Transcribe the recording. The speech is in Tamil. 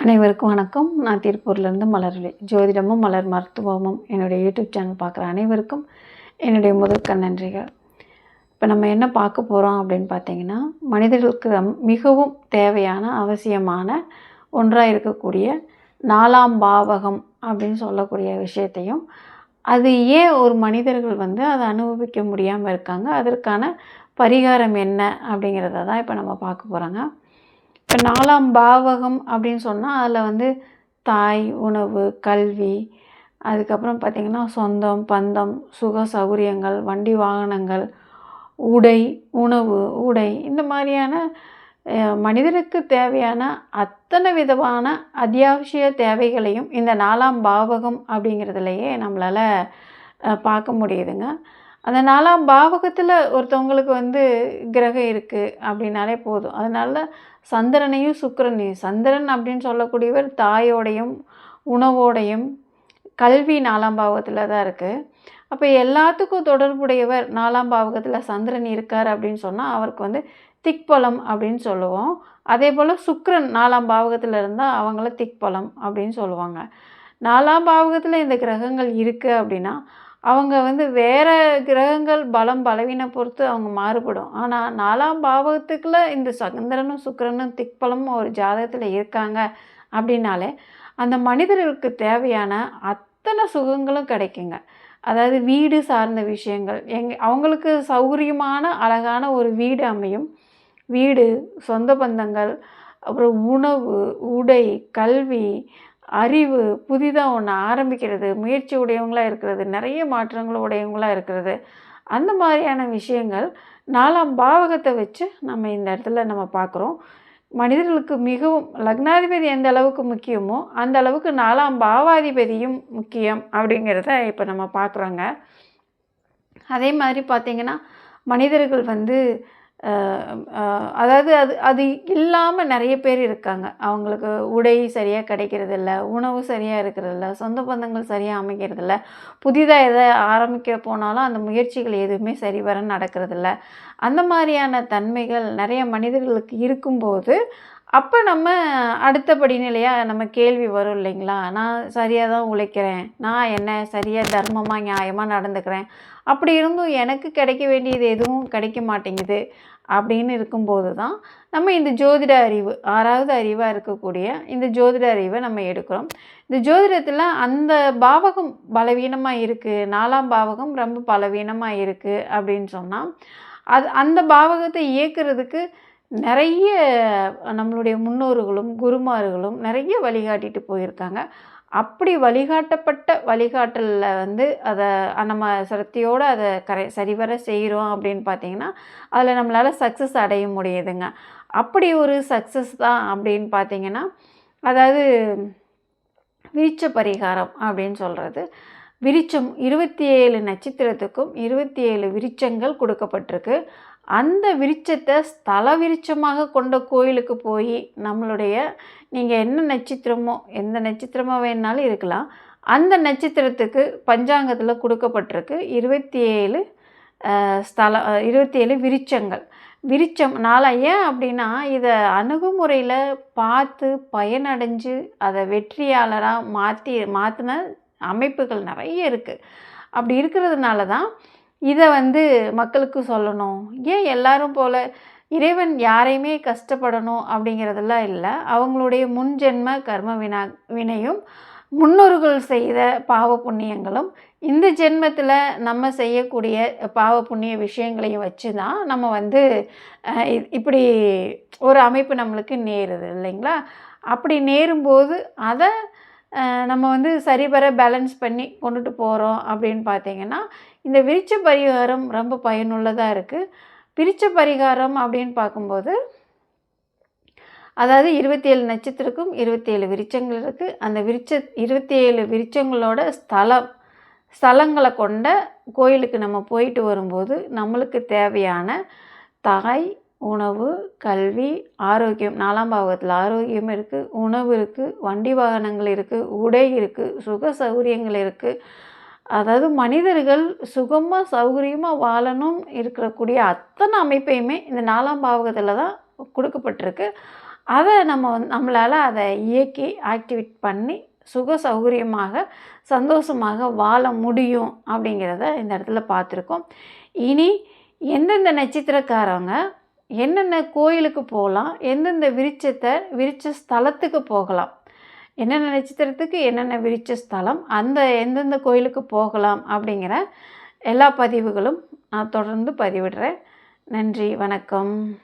அனைவருக்கும் வணக்கம். நான் திருப்பூர்லேருந்து மலர்விழி. ஜோதிடமும் மலர் மருத்துவமும் என்னுடைய யூடியூப் சேனல் பார்க்குற அனைவருக்கும் என்னுடைய முதற்க நன்றிகள். இப்போ நம்ம என்ன பார்க்க போகிறோம் அப்படின்னு பார்த்தீங்கன்னா மனிதர்களுக்கு ரம் மிகவும் தேவையான அவசியமான ஒன்றாக இருக்கக்கூடிய நாலாம் பாவகம் அப்படின்னு சொல்லக்கூடிய விஷயத்தையும் அது ஏன் ஒரு மனிதர்கள் வந்து அதை அனுபவிக்க முடியாமல் இருக்காங்க? அதற்கான பரிகாரம் என்ன அப்படிங்கிறத தான் இப்போ நம்ம பார்க்க போகிறோங்க இப்போ நாலாம் பாவகம் அப்படின்னு சொன்னால் அதில் வந்து தாய் உணவு கல்வி அதுக்கப்புறம் பார்த்திங்கன்னா சொந்தம் பந்தம் சுக சௌகரியங்கள் வண்டி வாகனங்கள் உடை உணவு உடை இந்த மாதிரியான மனிதனுக்கு தேவையான அத்தனை விதமான அத்தியாவசிய தேவைகளையும் இந்த நாலாம் பாவகம் அப்படிங்கிறதுலையே நம்மளால் பார்க்க முடியுதுங்க. அந்த நாலாம் பாவகத்தில் ஒருத்தவங்களுக்கு வந்து கிரகம் இருக்குது அப்படின்னாலே போதும். அதனால சந்திரனையும் சுக்கரனையும் சந்திரன் அப்படின்னு சொல்லக்கூடியவர் தாயோடையும் உணவோடையும் கல்வி நாலாம் பாவகத்தில் தான் இருக்குது அப்போ எல்லாத்துக்கும் தொடர்புடையவர் நாலாம் பாவகத்தில் சந்திரன் இருக்கார் அப்படின்னு சொன்னால் அவருக்கு வந்து திக்பலம் அப்படின்னு சொல்லுவோம். அதே போல் சுக்ரன் நாலாம் பாவகத்தில் இருந்தால் அவங்கள திக்பலம் அப்படின்னு சொல்லுவாங்க. நாலாம் பாவகத்தில் இந்த கிரகங்கள் இருக்குது அப்படின்னா அவங்க வந்து வேறு கிரகங்கள் பலம் பலவீனம் பொறுத்து அவங்க மாறுபடும். ஆனால் நாலாம் பாவகத்துக்குள்ள இந்த சகந்திரனும் சுக்கரனும் திக்பலமும் ஒரு ஜாதகத்தில் இருக்காங்க அப்படின்னாலே அந்த மனிதர்களுக்கு தேவையான அத்தனை சுகங்களும் கிடைக்குங்க. அதாவது வீடு சார்ந்த விஷயங்கள் எங் அவங்களுக்கு சௌகரியமான அழகான ஒரு வீடு அமையும். வீடு சொந்த பந்தங்கள் அப்புறம் உணவு உடை கல்வி அறிவு புதிதாக ஒன்று ஆரம்பிக்கிறது முயற்சி உடையவங்களாக இருக்கிறது நிறைய மாற்றங்கள் உடையவங்களாக இருக்கிறது. அந்த மாதிரியான விஷயங்கள் நாலாம் பாவகத்தை வச்சு நம்ம இந்த இடத்துல நம்ம பார்க்குறோம் மனிதர்களுக்கு மிகவும் லக்னாதிபதி எந்த அளவுக்கு முக்கியமோ அந்த அளவுக்கு நாலாம் பாவாதிபதியும் முக்கியம் அப்படிங்கிறத இப்போ நம்ம பார்க்குறோங்க அதே மாதிரி பார்த்திங்கன்னா மனிதர்கள் வந்து அதாவது அது அது இல்லாமல் நிறைய பேர் இருக்காங்க. அவங்களுக்கு உடை சரியாக கிடைக்கிறதில்ல உணவு சரியாக இருக்கிறதில்ல சொந்த பந்தங்கள் சரியாக அமைக்கிறதில்ல புதிதாக எதை ஆரம்பிக்க போனாலும் அந்த முயற்சிகள் எதுவுமே சரிவர நடக்கிறதில்ல. அந்த மாதிரியான தன்மைகள் நிறைய மனிதர்களுக்கு இருக்கும்போது அப்போ நம்ம அடுத்த படிநிலையாக நம்ம கேள்வி வரும் இல்லைங்களா? நான் சரியாக தான் உழைக்கிறேன். நான் என்ன சரியாக தர்மமாக நியாயமாக நடந்துக்கிறேன். அப்படி இருந்தும் எனக்கு கிடைக்க வேண்டியது எதுவும் கிடைக்க மாட்டேங்குது அப்படின்னு இருக்கும்போது தான் நம்ம இந்த ஜோதிட அறிவு ஆறாவது அறிவாக இருக்கக்கூடிய இந்த ஜோதிட அறிவை நம்ம எடுக்கிறோம். இந்த ஜோதிடத்தில் அந்த பாவகம் பலவீனமாக இருக்குது நாலாம் பாவகம் ரொம்ப பலவீனமாக இருக்குது அப்படின்னு சொன்னால் அது அந்த பாவகத்தை இயக்கிறதுக்கு நிறைய நம்மளுடைய முன்னோர்களும் குருமார்களும் நிறைய வழிகாட்டிட்டு போயிருக்காங்க. அப்படி வழிகாட்டப்பட்ட வழிகாட்டலில் வந்து அதை நம்ம சிரத்தையோடு அதை கரை சரிவர செய்கிறோம் அப்படின்னு பார்த்தீங்கன்னா அதில் நம்மளால் சக்ஸஸ் அடைய முடியுதுங்க. அப்படி ஒரு சக்ஸஸ் தான் அப்படின்னு பார்த்தீங்கன்னா அதாவது விரிச்ச பரிகாரம் அப்படின்னு சொல்கிறது விரிச்சம் இருபத்தி ஏழு நட்சத்திரத்துக்கும் இருபத்தி ஏழு விரிச்சங்கள் கொடுக்கப்பட்டிருக்கு. அந்த விருட்சத்தை ஸ்தல விருட்சமாக கொண்ட கோயிலுக்கு போய் நம்மளுடைய நீங்கள் என்ன நட்சத்திரமோ எந்த நட்சத்திரமாக வேணாலும் இருக்கலாம். அந்த நட்சத்திரத்துக்கு பஞ்சாங்கத்தில் கொடுக்கப்பட்டிருக்கு இருபத்தி ஏழு ஸ்தலம் ஸ்தல இருபத்தி ஏழு விரிச்சங்கள் விரிச்சம் நாளா ஏன் அப்படின்னா இதை அணுகுமுறையில் பார்த்து பயனடைஞ்சு அதை வெற்றியாளராக மாற்றி மாற்றின அமைப்புகள் நிறைய இருக்குது அப்படி இருக்கிறதுனால தான் இதை வந்து மக்களுக்கு சொல்லணும். ஏன் எல்லாரும் போல் இறைவன் யாரையுமே கஷ்டப்படணும் அப்படிங்கிறதெல்லாம் இல்லை. அவங்களுடைய முன்ஜென்ம கர்ம வினா வினையும் முன்னோர்கள் செய்த பாவ புண்ணியங்களும் இந்த ஜென்மத்தில் நம்ம செய்யக்கூடிய பாவ புண்ணிய விஷயங்களையும் வச்சு தான் நம்ம வந்து இப்படி ஒரு அமைப்பு நம்மளுக்கு நேருது இல்லைங்களா? அப்படி நேரும்போது அதை நம்ம வந்து சரிவர பேலன்ஸ் பண்ணி கொண்டுட்டு போகிறோம் அப்படின்னு பார்த்தீங்கன்னா இந்த விரிச்ச பரிகாரம் ரொம்ப பயனுள்ளதாக இருக்குது பிரிச்ச பரிகாரம் அப்படின்னு பார்க்கும்போது அதாவது இருபத்தி ஏழு நட்சத்திரக்கும் இருபத்தி ஏழு விருச்சங்கள் இருக்குது அந்த விரிச்ச இருபத்தி ஏழு விருச்சங்களோட ஸ்தலம் ஸ்தலங்களை கொண்ட கோயிலுக்கு நம்ம போயிட்டு வரும்போது நம்மளுக்கு தேவையான தாய் உணவு கல்வி ஆரோக்கியம். நாலாம் பாவகத்தில் ஆரோக்கியம் இருக்குது உணவு இருக்குது வண்டி வாகனங்கள் இருக்குது உடை இருக்குது சுக சௌகரியங்கள் இருக்குது அதாவது மனிதர்கள் சுகமாக சௌகரியமாக வாழணும் இருக்கக்கூடிய அத்தனை அமைப்பையுமே இந்த நாலாம் பாவகத்தில் தான் கொடுக்கப்பட்டிருக்கு. அதை நம்ம வந் நம்மளால் அதை இயக்கி ஆக்டிவேட் பண்ணி சுக சௌகரியமாக சந்தோஷமாக வாழ முடியும் அப்படிங்கிறத இந்த இடத்துல பார்த்துருக்கோம். இனி எந்தெந்த நட்சத்திரக்காரங்க என்னென்ன கோயிலுக்கு போகலாம் எந்தெந்த விருட்சத்தை விருட்ச ஸ்தலத்துக்கு போகலாம் என்னென்ன நட்சத்திரத்துக்கு என்னென்ன விருட்ச ஸ்தலம் அந்த எந்தெந்த கோயிலுக்கு போகலாம் அப்படிங்கிற எல்லா பதிவுகளும் நான் தொடர்ந்து பதிவிடுறேன். நன்றி வணக்கம்.